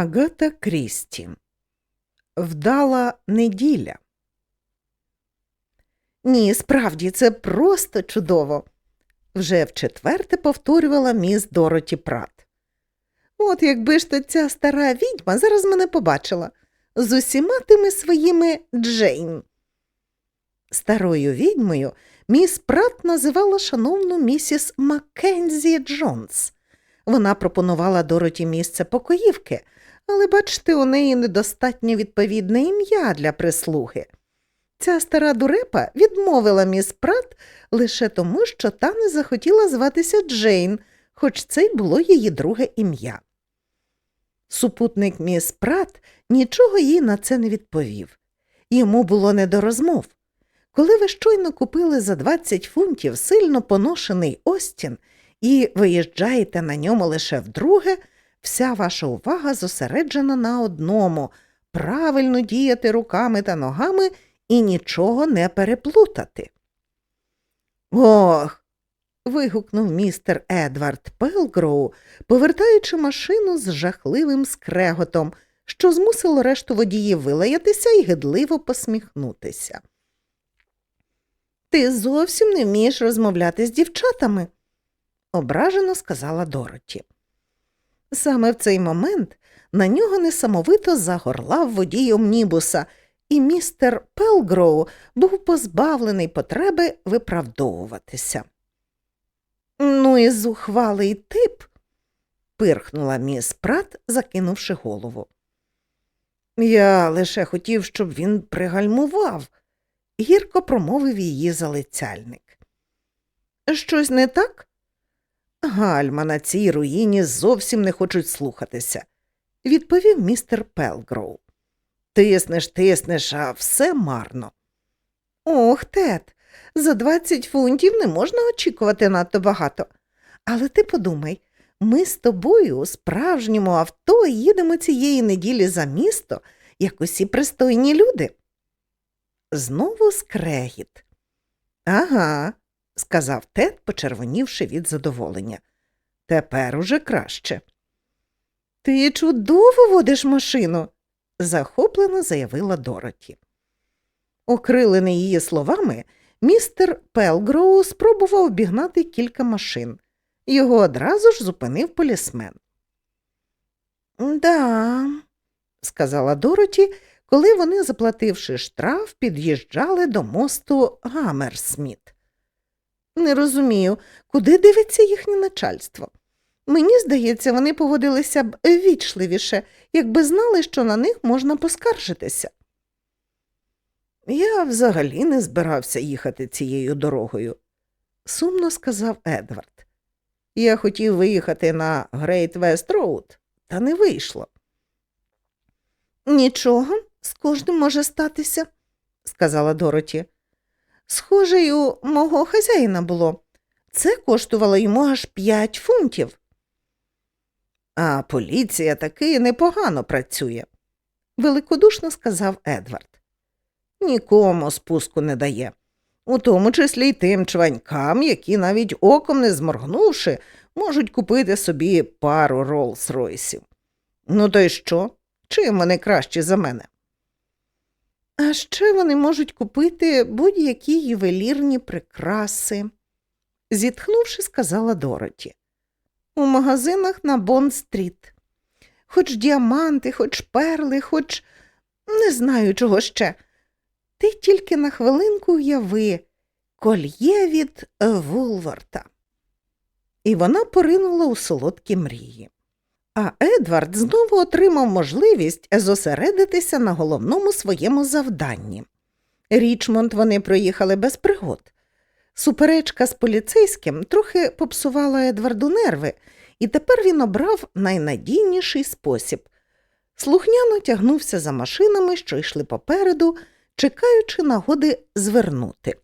Агата Крісті. Вдала неділя. Ні, справді, це просто чудово. Вже вчетверте повторювала міс Дороті Прат. От якби ж то ця стара відьма зараз мене побачила з усіма тими своїми Джейн. Старою відьмою міс Прат називала шановну місіс Маккензі Джонс. Вона пропонувала Дороті місце покоївки, але бачите, у неї недостатньо відповідне ім'я для прислуги. Ця стара дурепа відмовила міс Прат лише тому, що та не захотіла зватися Джейн, хоч це й було її друге ім'я. Супутник міс Прат нічого їй на це не відповів. Йому було не до розмов. Коли ви щойно купили за 20 фунтів сильно поношений Остін і виїжджаєте на ньому лише вдруге, вся ваша увага зосереджена на одному правильно діяти руками та ногами і нічого не переплутати. Ох. вигукнув містер Едвард Пелгроу, повертаючи машину з жахливим скреготом, що змусило решту водіїв вилаятися і гидливо посміхнутися. Ти зовсім не вмієш розмовляти з дівчатами, ображено сказала Дороті. Саме в цей момент на нього несамовито загорлав водій омнібуса, і містер Пелгроу був позбавлений потреби виправдовуватися. Ну і зухвалий тип, пирхнула міс Прат, закинувши голову. Я лише хотів, щоб він пригальмував, гірко промовив її залицяльник. Щось не так? Гальма на цій руїні зовсім не хочуть слухатися, відповів містер Пелгроу. Тиснеш, тиснеш, а все марно. Ох, Тед, за 20 фунтів не можна очікувати надто багато. Але ти подумай, ми з тобою у справжньому авто їдемо цієї неділі за місто, як усі пристойні люди. Знову скрегіт. Ага, сказав Тед, почервонівши від задоволення. Тепер уже краще. Ти чудово водиш машину, захоплено заявила Дороті. Окрилений її словами, містер Пелгроу спробував обігнати кілька машин. Його одразу ж зупинив полісмен. Да, сказала Дороті, коли вони, заплативши штраф, під'їжджали до мосту Гамерсміт. Не розумію, куди дивиться їхнє начальство. Мені здається, вони поводилися б вічливіше, якби знали, що на них можна поскаржитися. Я взагалі не збирався їхати цією дорогою, сумно сказав Едвард. Я хотів виїхати на Грейт Вест Роуд, та не вийшло. Нічого, з кожним може статися, сказала Дороті. Схоже, й у мого хазяїна було. Це коштувало йому аж п'ять фунтів. А поліція таки непогано працює, великодушно сказав Едвард. Нікому спуску не дає, у тому числі й тим чванькам, які навіть оком не зморгнувши, можуть купити собі пару Роллс Ройсів. Ну то й що? Чим вони кращі за мене? А ще вони можуть купити будь-які ювелірні прикраси, зітхнувши, сказала Дороті. У магазинах на Бонд-стріт. Хоч діаманти, хоч перли, хоч не знаю чого ще. Ти тільки на хвилинку уяви кольє від Вулварта. І вона поринула у солодкі мрії. А Едвард знову отримав можливість зосередитися на головному своєму завданні. Річмонд вони проїхали без пригод. Суперечка з поліцейським трохи попсувала Едварду нерви, і тепер він обрав найнадійніший спосіб. Слухняно тягнувся за машинами, що йшли попереду, чекаючи нагоди звернути.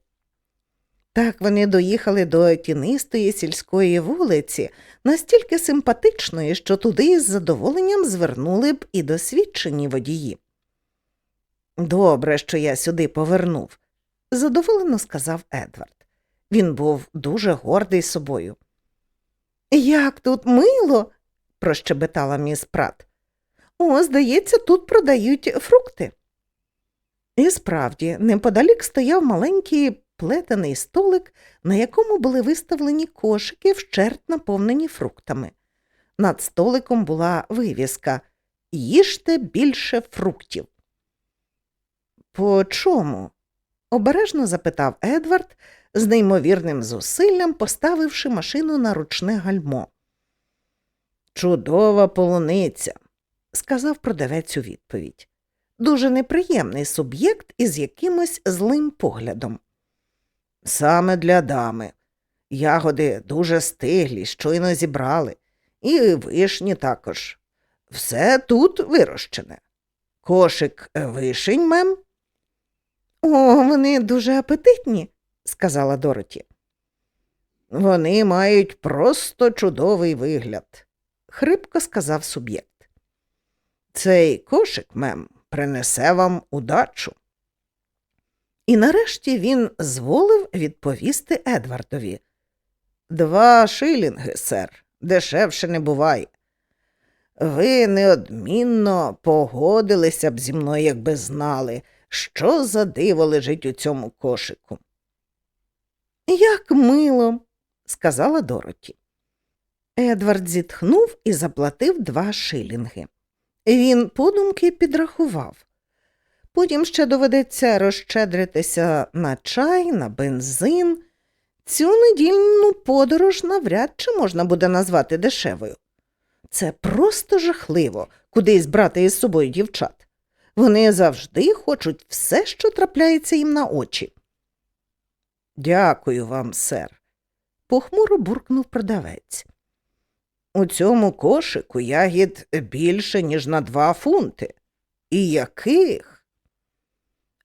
Так вони доїхали до тінистої сільської вулиці, настільки симпатичної, що туди з задоволенням звернули б і досвідчені водії. Добре, що я сюди повернув, задоволено сказав Едвард. Він був дуже гордий собою. Як тут мило, прощебетала міс Прат. О, здається, тут продають фрукти. І справді, неподалік стояв маленький плетений столик, на якому були виставлені кошики, вщерть наповнені фруктами. Над столиком була вивіска Їжте більше фруктів. По чому? обережно запитав Едвард, з неймовірним зусиллям поставивши машину на ручне гальмо. Чудова полуниця, сказав продавець у відповідь. Дуже неприємний суб'єкт із якимось злим поглядом. Саме для дами. Ягоди дуже стиглі, щойно зібрали, і вишні також. Все тут вирощене. Кошик вишень, мем? О, вони дуже апетитні, сказала Дороті. Вони мають просто чудовий вигляд, хрипко сказав суб'єкт. Цей кошик, мем, принесе вам удачу. І нарешті він зволив відповісти Едвардові. Два шилінги, сер, дешевше не буває. Ви неодмінно погодилися б зі мною, якби знали, що за диво лежить у цьому кошику. Як мило, сказала Дороті. Едвард зітхнув і заплатив два шилінги. Він подумки підрахував. Потім ще доведеться розщедритися на чай, на бензин. Цю недільну подорож навряд чи можна буде назвати дешевою. Це просто жахливо кудись брати із собою дівчат. Вони завжди хочуть все, що трапляється їм на очі. Дякую вам, сер, похмуро буркнув продавець. У цьому кошику ягід більше, ніж на два фунти. І яких?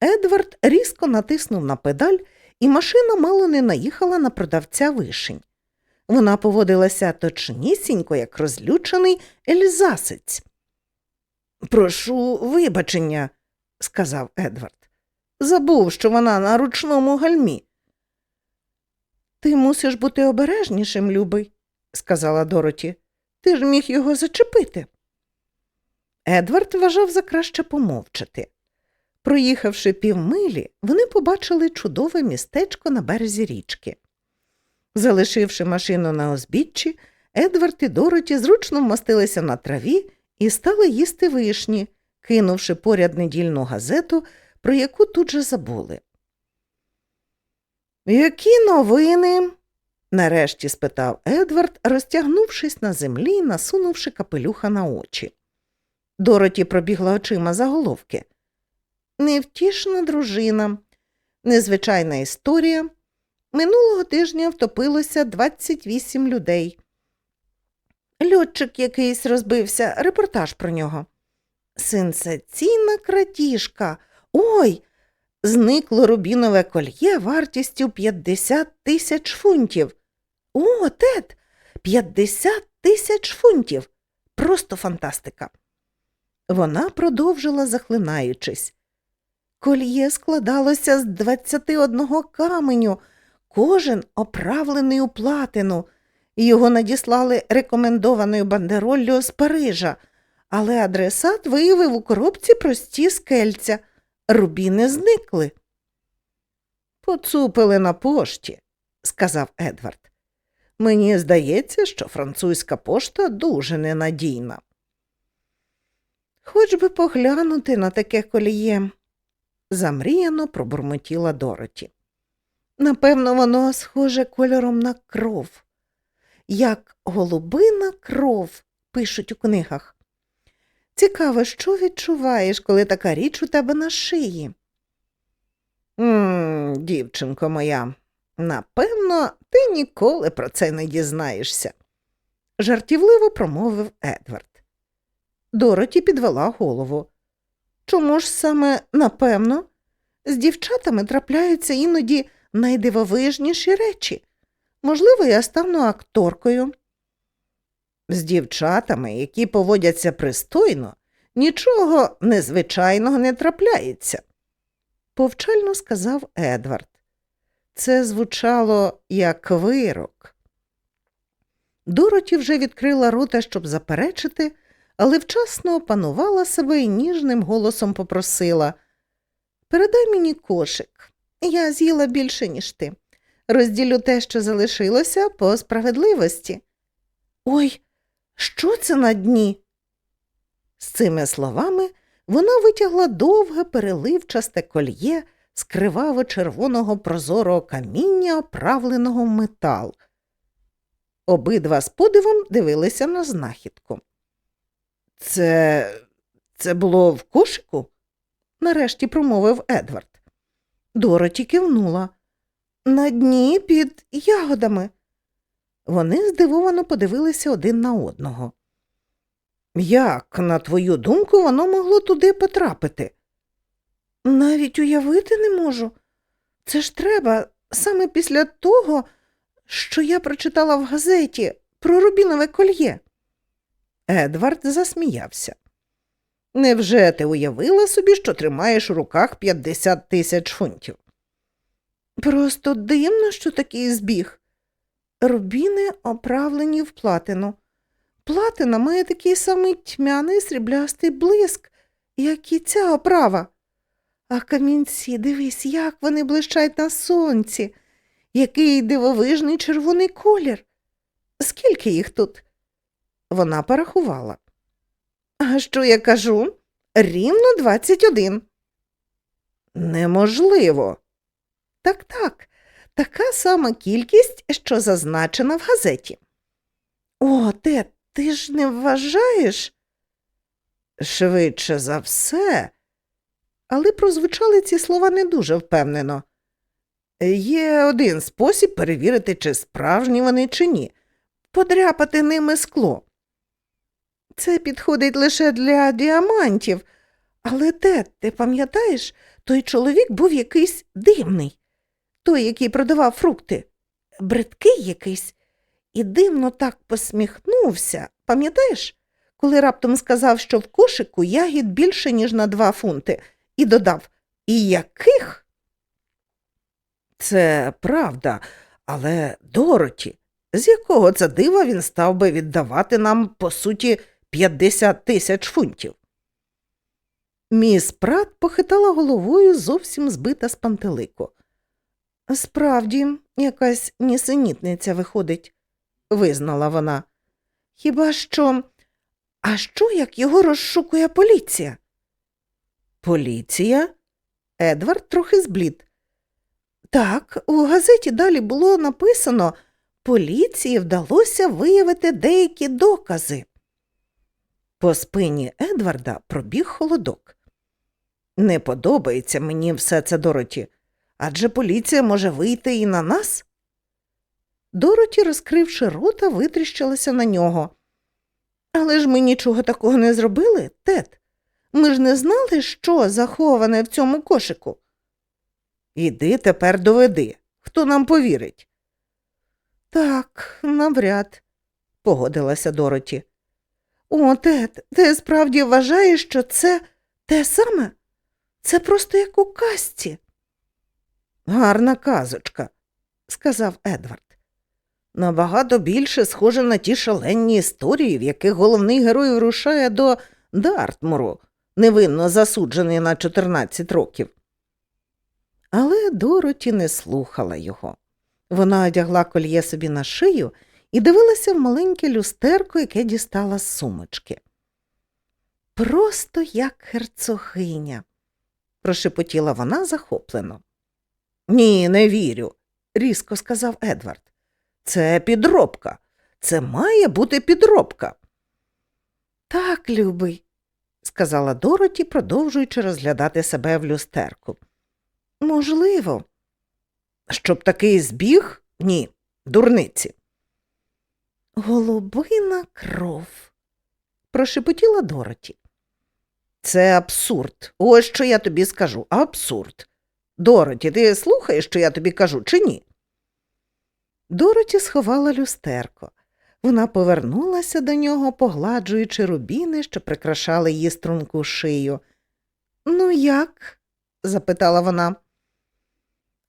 Едвард різко натиснув на педаль, і машина мало не наїхала на продавця вишень. Вона поводилася точнісінько, як розлючений ельзасець. Прошу вибачення, сказав Едвард. Забув, що вона на ручному гальмі. Ти мусиш бути обережнішим, любий, сказала Дороті. Ти ж міг його зачепити. Едвард вважав за краще помовчати. Проїхавши півмилі, вони побачили чудове містечко на березі річки. Залишивши машину на озбіччі, Едвард і Дороті зручно вмостилися на траві і стали їсти вишні, кинувши поряд недільну газету, про яку тут же забули. Які новини? нарешті спитав Едвард, розтягнувшись на землі і насунувши капелюха на очі. Дороті пробігла очима заголовки. Невтішна дружина, незвичайна історія. Минулого тижня втопилося 28 людей. Льотчик якийсь розбився, репортаж про нього. Сенсаційна крадіжка. Ой, зникло рубінове кольє вартістю 50 тисяч фунтів. О, тет, 50 тисяч фунтів. Просто фантастика. Вона продовжила, захлинаючись. Кольє складалося з 21 каменю, кожен оправлений у платину. Його надіслали рекомендованою бандероллю з Парижа, але адресат виявив у коробці прості скельця. Рубіни зникли. Поцупили на пошті, сказав Едвард. Мені здається, що французька пошта дуже ненадійна. Хоч би поглянути на таке коліє, замріяно пробурмотіла Дороті. Напевно, воно схоже кольором на кров, як голубина кров, пишуть у книгах. Цікаво, що відчуваєш, коли така річ у тебе на шиї? «Ммм, дівчинко моя, напевно, ти ніколи про це не дізнаєшся, жартівливо промовив Едвард. Дороті підвела голову. Чому ж саме напевно? З дівчатами трапляються іноді найдивовижніші речі. Можливо, я стану акторкою. З дівчатами, які поводяться пристойно, нічого незвичайного не трапляється, повчально сказав Едвард. Це звучало як вирок. Дороті вже відкрила рота, щоб заперечити, але вчасно опанувала себе і ніжним голосом попросила Передай мені кошик. Я з'їла більше, ніж ти. Розділю те, що залишилося, по справедливості. Ой, що це на дні? З цими словами вона витягла довге переливчасте кольє з криваво-червоного прозорого каміння, оправленого в метал. Обидва з подивом дивилися на знахідку. Це це було в кошику? нарешті промовив Едвард. Дороті кивнула. На дні під ягодами. Вони здивовано подивилися один на одного. Як, на твою думку, воно могло туди потрапити? Навіть уявити не можу. Це ж треба саме після того, що я прочитала в газеті про рубінове кольє. Едвард засміявся. Невже ти уявила собі, що тримаєш у руках 50 тисяч фунтів? Просто дивно, що такий збіг. Рубіни оправлені в платину. Платина має такий самий тьмяний сріблястий блиск, як і ця оправа. А камінці, дивись, як вони блищать на сонці, який дивовижний червоний колір. Скільки їх тут? Вона порахувала. А що я кажу? Рівно двадцять один. Неможливо. Так, так, така сама кількість, що зазначена в газеті. О, те, ти ж не вважаєш? Швидше за все. Але прозвучали ці слова не дуже впевнено. Є один спосіб перевірити, чи справжні вони, чи ні подряпати ними скло. Це підходить лише для діамантів, але те, ти пам'ятаєш, той чоловік був якийсь дивний, той, який продавав фрукти, бридкий якийсь, і дивно так посміхнувся, пам'ятаєш, коли раптом сказав, що в кошику ягід більше, ніж на два фунти, і додав І яких? Це правда, але Дороті, з якого це дива він став би віддавати нам, по суті, 50 тисяч фунтів? Міс Прат похитала головою зовсім збита з пантелику. Справді, якась нісенітниця виходить, визнала вона. Хіба що. А що, як його розшукує поліція? Поліція? Едвард трохи зблід. Так, у газеті далі було написано поліції вдалося виявити деякі докази. По спині Едварда пробіг холодок. Не подобається мені все це Дороті, адже поліція може вийти і на нас. Дороті, розкривши рота, витріщилася на нього. Але ж ми нічого такого не зробили, Тед. Ми ж не знали, що заховане в цьому кошику. Іди тепер доведи, хто нам повірить. Так, навряд, погодилася Дороті. О, Тед, ти справді вважаєш, що це те саме? Це просто як у казці. Гарна казочка, сказав Едвард. Набагато більше схоже на ті шаленні історії, в яких головний герой вирушає до Дартмуру, невинно засуджений на 14 років. Але Дороті не слухала його. Вона одягла кольє собі на шию і дивилася в маленьке люстерко, яке дістала з сумочки. Просто як герцогиня, прошепотіла вона захоплено. Ні, не вірю, різко сказав Едвард. Це підробка. Це має бути підробка. Так, любий, сказала Дороті, продовжуючи розглядати себе в люстерку. Можливо. Щоб такий збіг? Ні, дурниці. Голубина кров, прошепотіла Дороті. Це абсурд. Ось що я тобі скажу. Абсурд. Дороті, ти слухаєш, що я тобі кажу, чи ні? Дороті сховала люстерко. Вона повернулася до нього, погладжуючи рубіни, що прикрашали її струнку шию. Ну, як? запитала вона.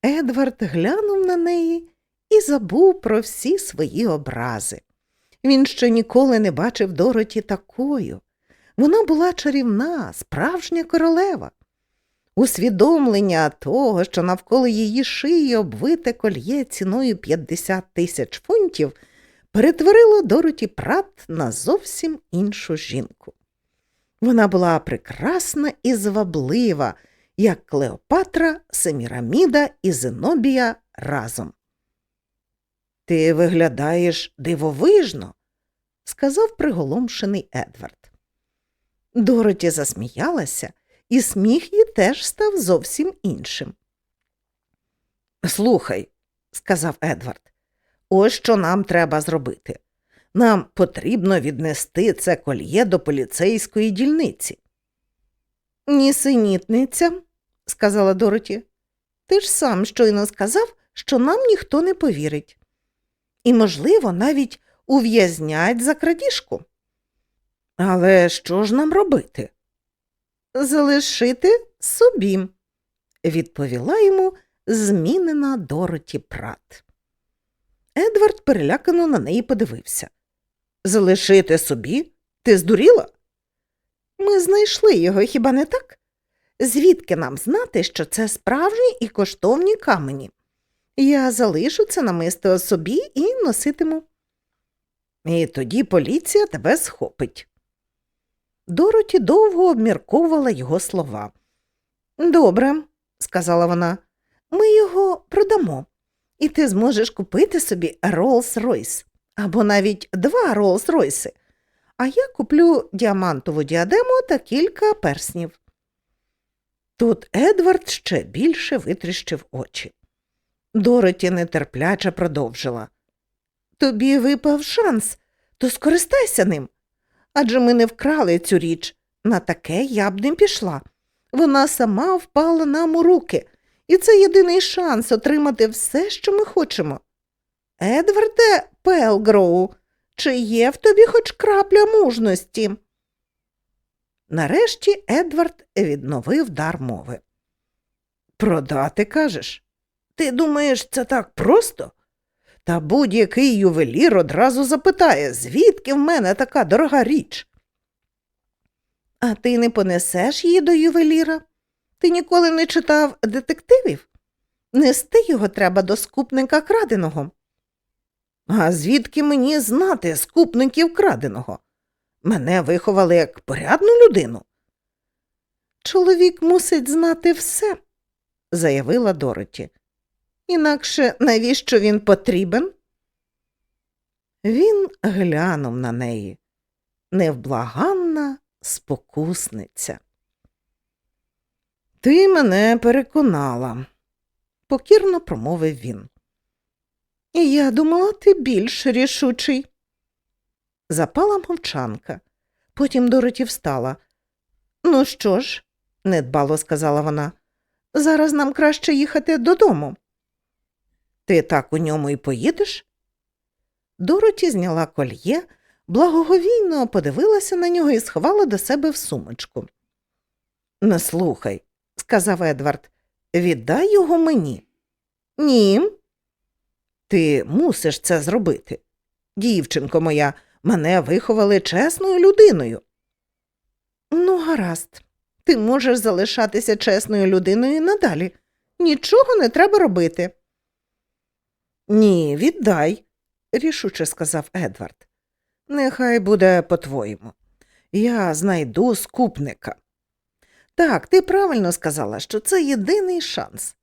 Едвард глянув на неї і забув про всі свої образи. Він ще ніколи не бачив Дороті такою. Вона була чарівна, справжня королева. Усвідомлення того, що навколо її шиї обвите кольє ціною 50 тисяч фунтів, перетворило Дороті Прат на зовсім іншу жінку. Вона була прекрасна і зваблива, як Клеопатра, Семіраміда і Зенобія разом. Ти виглядаєш дивовижно, сказав приголомшений Едвард. Дороті засміялася, і сміх її теж став зовсім іншим. Слухай, сказав Едвард, ось що нам треба зробити. Нам потрібно віднести це кольє до поліцейської дільниці. Нісенітниця, сказала Дороті. Ти ж сам щойно сказав, що нам ніхто не повірить. І, можливо, навіть ув'язнять за крадіжку. Але що ж нам робити? Залишити собі, відповіла йому змінена Дороті Прат. Едвард перелякано на неї подивився. Залишити собі? Ти здуріла? Ми знайшли його, хіба не так? Звідки нам знати, що це справжні і коштовні камені? Я залишу це намисто собі і носитиму. І тоді поліція тебе схопить. Дороті довго обмірковувала його слова. Добре, сказала вона, ми його продамо, і ти зможеш купити собі Роллс-Ройс або навіть два Роллс-Ройси, а я куплю діамантову діадему та кілька перснів. Тут Едвард ще більше витріщив очі. Дороті нетерпляче продовжила. Тобі випав шанс, то скористайся ним. Адже ми не вкрали цю річ. На таке я б не пішла. Вона сама впала нам у руки, і це єдиний шанс отримати все, що ми хочемо. Едварде Пелгроу, чи є в тобі хоч крапля мужності? Нарешті Едвард відновив дар мови. Продати, кажеш? Ти думаєш, це так просто? Та будь-який ювелір одразу запитає, звідки в мене така дорога річ. А ти не понесеш її до ювеліра? Ти ніколи не читав детективів? Нести його треба до скупника краденого. А звідки мені знати скупників краденого? Мене виховали як порядну людину. Чоловік мусить знати все, заявила Дороті. Інакше навіщо він потрібен? Він глянув на неї. Невблаганна спокусниця. Ти мене переконала, покірно промовив він. Я думала, ти більш рішучий. Запала мовчанка. Потім Дороті встала. Ну що ж, недбало сказала вона, зараз нам краще їхати додому. Ти так у ньому і поїдеш? Дороті зняла кольє, благоговійно подивилася на нього і сховала до себе в сумочку. Не слухай, сказав Едвард, віддай його мені. Ні. Ти мусиш це зробити. Дівчинко моя, мене виховали чесною людиною. Ну, гаразд, ти можеш залишатися чесною людиною надалі. Нічого не треба робити. Ні, віддай, рішуче сказав Едвард. Нехай буде по-твоєму. Я знайду скупника. Так, ти правильно сказала, що це єдиний шанс.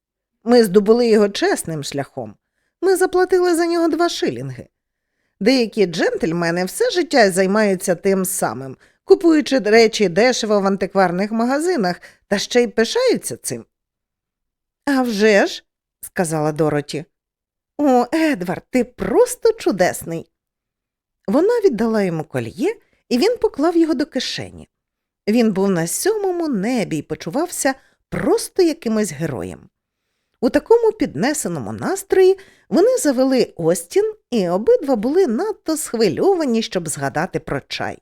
Ми здобули його чесним шляхом. Ми заплатили за нього два шилінги. Деякі джентльмени все життя займаються тим самим, купуючи речі дешево в антикварних магазинах та ще й пишаються цим. «А вже ж», – сказала Дороті. О, Едвард, ти просто чудесний. Вона віддала йому кольє, і він поклав його до кишені. Він був на сьомому небі і почувався просто якимось героєм. У такому піднесеному настрої вони завели Остін, і обидва були надто схвильовані, щоб згадати про чай.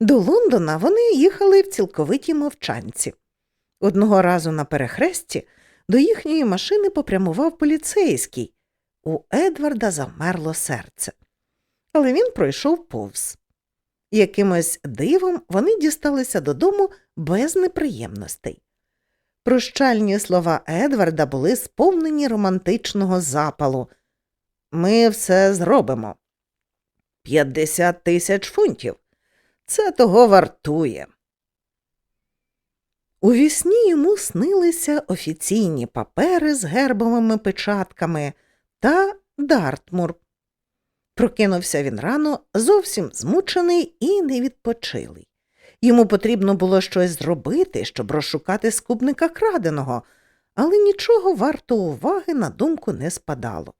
До Лондона вони їхали в цілковитій мовчанці. Одного разу на перехресті до їхньої машини попрямував поліцейський. У Едварда замерло серце, але він пройшов повз. Якимось дивом вони дісталися додому без неприємностей. Прощальні слова Едварда були сповнені романтичного запалу. Ми все зробимо. П'ятдесят тисяч фунтів. Це того вартує. У вісні йому снилися офіційні папери з гербовими печатками та Дартмур. Прокинувся він рано, зовсім змучений і невідпочилий. Йому потрібно було щось зробити, щоб розшукати скупника краденого, але нічого варто уваги на думку не спадало.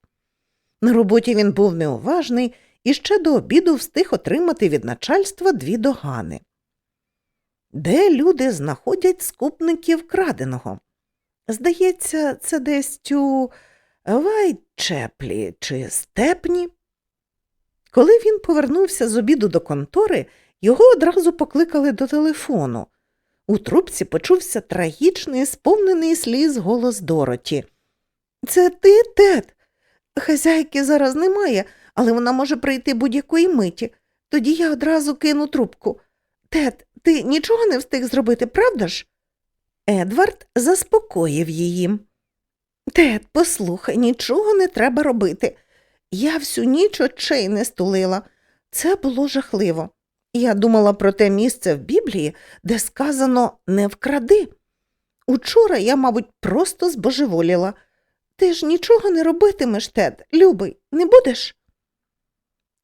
На роботі він був неуважний і ще до обіду встиг отримати від начальства дві догани. Де люди знаходять скупників краденого? Здається, це десь у Вайтчеплі чи степні. Коли він повернувся з обіду до контори, його одразу покликали до телефону. У трубці почувся трагічний, сповнений сліз голос Дороті. Це ти, Тед? Хазяйки зараз немає, але вона може прийти будь-якої миті. Тоді я одразу кину трубку. Тед, ти нічого не встиг зробити, правда ж? Едвард заспокоїв її. Тед, послухай, нічого не треба робити. Я всю ніч очей не стулила. Це було жахливо. Я думала про те місце в Біблії, де сказано не вкради. Учора я, мабуть, просто збожеволіла. Ти ж нічого не робитимеш, Тед, любий, не будеш?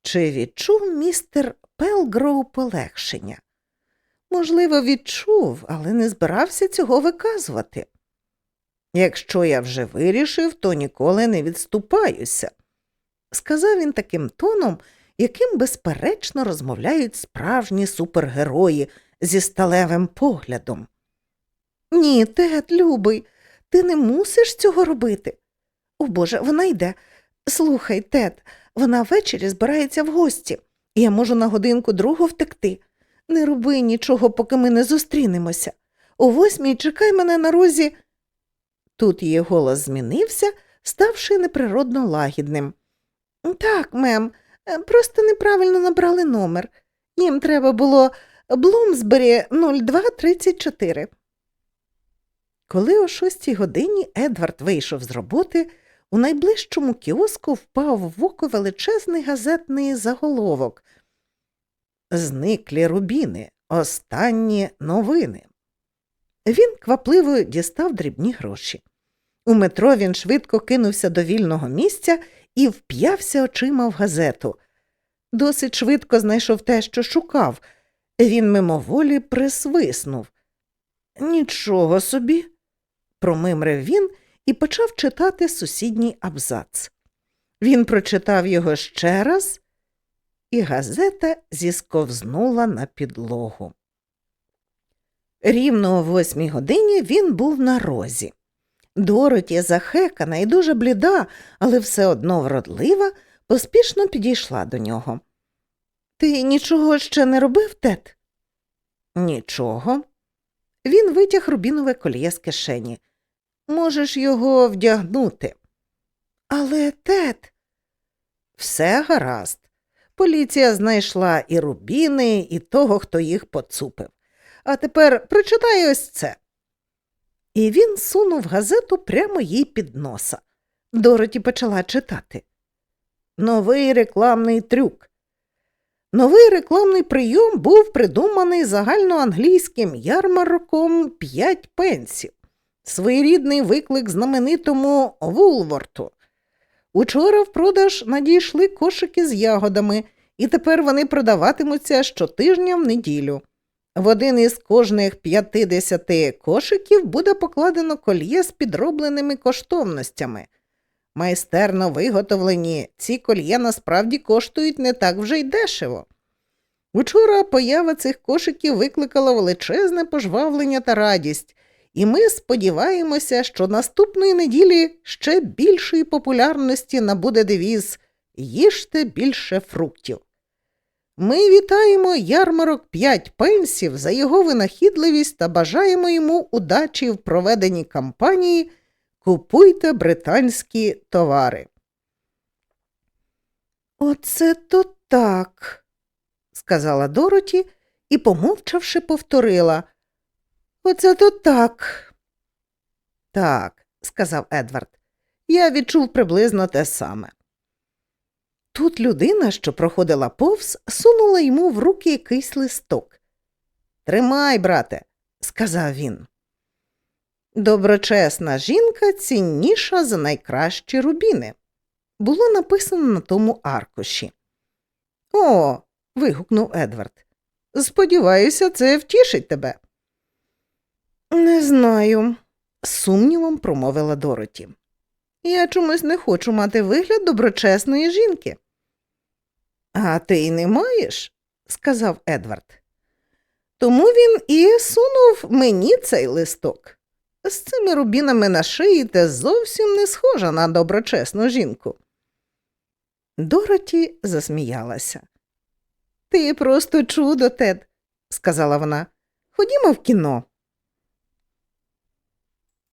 Чи відчув містер Пелгроу полегшення? Можливо, відчув, але не збирався цього виказувати. Якщо я вже вирішив, то ніколи не відступаюся, сказав він таким тоном, яким безперечно розмовляють справжні супергерої зі сталевим поглядом. Ні, Тед, любий, ти не мусиш цього робити. О Боже, вона йде. Слухай, Тед, вона ввечері збирається в гості, я можу на годинку другу втекти. Не роби нічого, поки ми не зустрінемося. О восьмій чекай мене на розі. Тут її голос змінився, ставши неприродно лагідним. Так, мем, е, просто неправильно набрали номер. Їм треба було Блумсбері 0234. Коли о шостій годині Едвард вийшов з роботи, у найближчому кіоску впав в око величезний газетний заголовок. Зниклі рубіни, останні новини. Він квапливо дістав дрібні гроші. У метро він швидко кинувся до вільного місця і вп'явся очима в газету. Досить швидко знайшов те, що шукав. Він мимоволі присвиснув. Нічого собі, промимрив він і почав читати сусідній абзац. Він прочитав його ще раз, і газета зісковзнула на підлогу. Рівно о восьмій годині він був на розі. Дороті, захекана і дуже бліда, але все одно вродлива, поспішно підійшла до нього. Ти нічого ще не робив, Тед? Нічого. Він витяг рубінове коліє з кишені. Можеш його вдягнути. Але, Тед, все гаразд. Поліція знайшла і рубіни, і того, хто їх поцупив. А тепер прочитай ось це. І він сунув газету прямо їй під носа. Дороті почала читати. Новий рекламний трюк. Новий рекламний прийом був придуманий загальноанглійським ярмарком п'ять пенсів, своєрідний виклик знаменитому Вулворту. Учора в продаж надійшли кошики з ягодами, і тепер вони продаватимуться щотижня в неділю. В один із кожних 50 кошиків буде покладено кольє з підробленими коштовностями. Майстерно виготовлені ці кольє насправді коштують не так вже й дешево. Учора поява цих кошиків викликала величезне пожвавлення та радість, і ми сподіваємося, що наступної неділі ще більшої популярності набуде девіз їжте більше фруктів. Ми вітаємо ярмарок п'ять пенсів за його винахідливість та бажаємо йому удачі в проведенні кампанії Купуйте британські товари. Оце то так, сказала Дороті і, помовчавши, повторила. Оце то так. Так, сказав Едвард. Я відчув приблизно те саме. Тут людина, що проходила повз, сунула йому в руки якийсь листок. Тримай, брате, сказав він. Доброчесна жінка цінніша за найкращі рубіни. Було написано на тому аркуші. О. вигукнув Едвард. Сподіваюся, це втішить тебе. Не знаю, з сумнівом промовила Дороті. Я чомусь не хочу мати вигляд доброчесної жінки. А ти й не маєш, сказав Едвард. Тому він і сунув мені цей листок. З цими рубінами на шиї ти зовсім не схожа на доброчесну жінку. Дороті засміялася. Ти просто чудо, Тед, сказала вона. Ходімо в кіно.